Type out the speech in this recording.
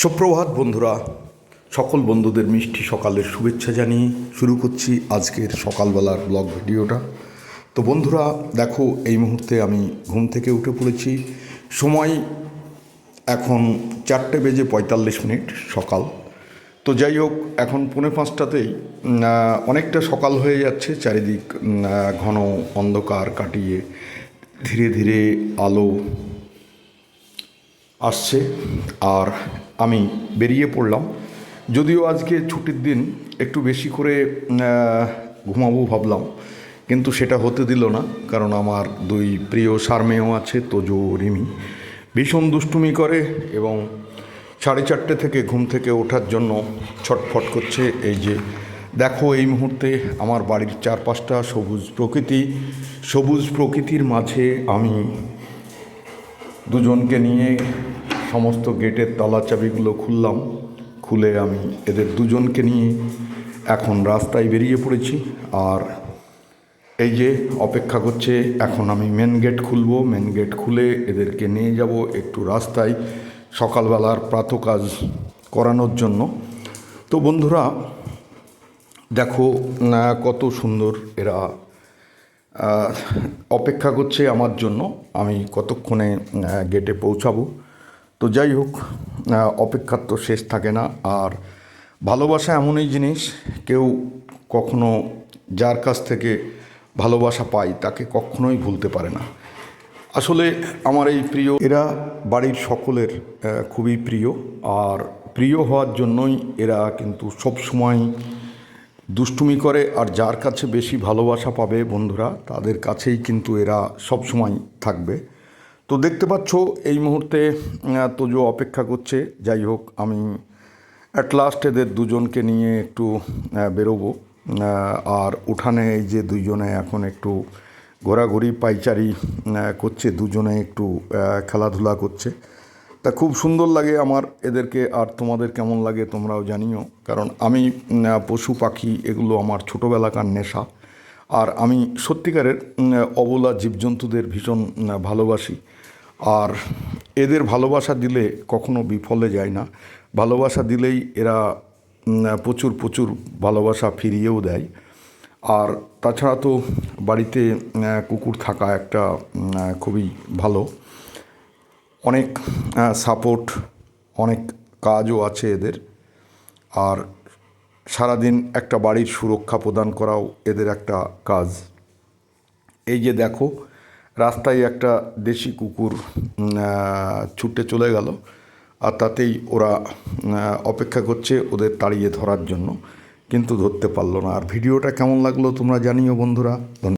সুপ্রভাত বন্ধুরা, সকল বন্ধুদের মিষ্টি সকালের শুভেচ্ছা জানিয়ে শুরু করছি আজকের সকালবেলার ব্লগ ভিডিওটা। তো বন্ধুরা, দেখো, এই মুহূর্তে আমি ঘুম থেকে উঠে পড়েছি। সময় এখন চারটে বেজে পঁয়তাল্লিশ মিনিট সকাল। তো যাই হোক, এখন পৌনে পাঁচটাতেই অনেকটা সকাল হয়ে যাচ্ছে। চারিদিক ঘন অন্ধকার কাটিয়ে ধীরে ধীরে আলো আসছে। আর আমি বেরিয়ে পড়লাম। যদিও আজকে ছুটির দিন, একটু বেশি করে ঘুমাবো ভাবলাম। কিন্তু সেটা হতে দিল না, কারণ আমার দুই প্রিয় সারমেয় আছে, তোজো রিমি। ভীষণ দুষ্টুমি করে এবং সাড়ে চারটে থেকে ঘুম থেকে ওঠার জন্য ছটফট করছে। এই যে দেখো, এই মুহূর্তে আমার বাড়ির চারপাশটা সবুজ প্রকৃতি। সবুজ প্রকৃতির মাঝে আমি দুজনকে নিয়ে সমস্ত গেটের তালা চাবিগুলো খুললাম। খুলে আমি এদের দুজনকে নিয়ে এখন রাস্তায় বেরিয়ে পড়েছি। আর এই যে অপেক্ষা করছে, এখন আমি মেন গেট খুলব। মেন গেট খুলে এদেরকে নিয়ে যাব একটু রাস্তায় সকালবেলার প্রাতকাজ করানোর জন্য। তো বন্ধুরা, দেখো কত সুন্দর এরা অপেক্ষা করছে আমার জন্য। আমি কতক্ষণে গেটে পৌঁছাবো? তো যাই হোক অপেক্ষার তো শেষ থাকে না। আর ভালোবাসা এমনই জিনিস, কেউ কখনো যার কাছ থেকে ভালোবাসা পায়, তাকে কখনোই ভুলতে পারে না। আসলে আমার এই প্রিয়, এরা বাড়ির সকলের খুবই প্রিয়। আর প্রিয় হওয়ার জন্যই এরা কিন্তু সব সময় দুষ্টুমি করে আর যার কাছে বেশি ভালোবাসা পাবে বন্ধুরা তাদের কাছেই কিন্তু এরা সব সময় থাকবে। তো দেখতে পাচ্ছ এই মুহূর্তে আহ, তোজো অপেক্ষা করছে। যাই হোক আমি অ্যাট লাস্ট এদের দুজনকে নিয়ে একটু বেরোবো। আর উঠানে এই যে দুইজনে এখন একটু ঘোরাঘুরি পাইচারি করছে দুজনে একটু খেলাধুলা করছে। তা খুব সুন্দর লাগে আমার, এদেরকে আর তোমাদের কেমন লাগে তোমরাও জানিও। কারণ আমি পশু পাখি এগুলো আমার ছোটোবেলাকার নেশা। আর আমি সত্যিকারের অবলা জীবজন্তুদের ভীষণ ভালোবাসি। আর এদের ভালোবাসা দিলে কখনো বিফলে যায় না। ভালোবাসা দিলেই এরা প্রচুর প্রচুর ভালোবাসা ফিরিয়েও দেয়। আর তাছাড়া তো বাড়িতে কুকুর থাকা একটা খুবই ভালো। অনেক সাপোর্ট অনেক কাজও আছে এদের। আর সারাদিন একটা বাড়ির সুরক্ষা প্রদান করাও এদের একটা কাজ। এই যে দেখো, রাস্তায় একটা দেশি কুকুর ছুটে চলে গেল। আর তাতেই ওরা অপেক্ষা করছে ওদের তাড়িয়ে ধরার জন্য, কিন্তু ধরতে পারল না। আর ভিডিওটা কেমন লাগল তোমরা জানিও বন্ধুরা। ধন্যবাদ।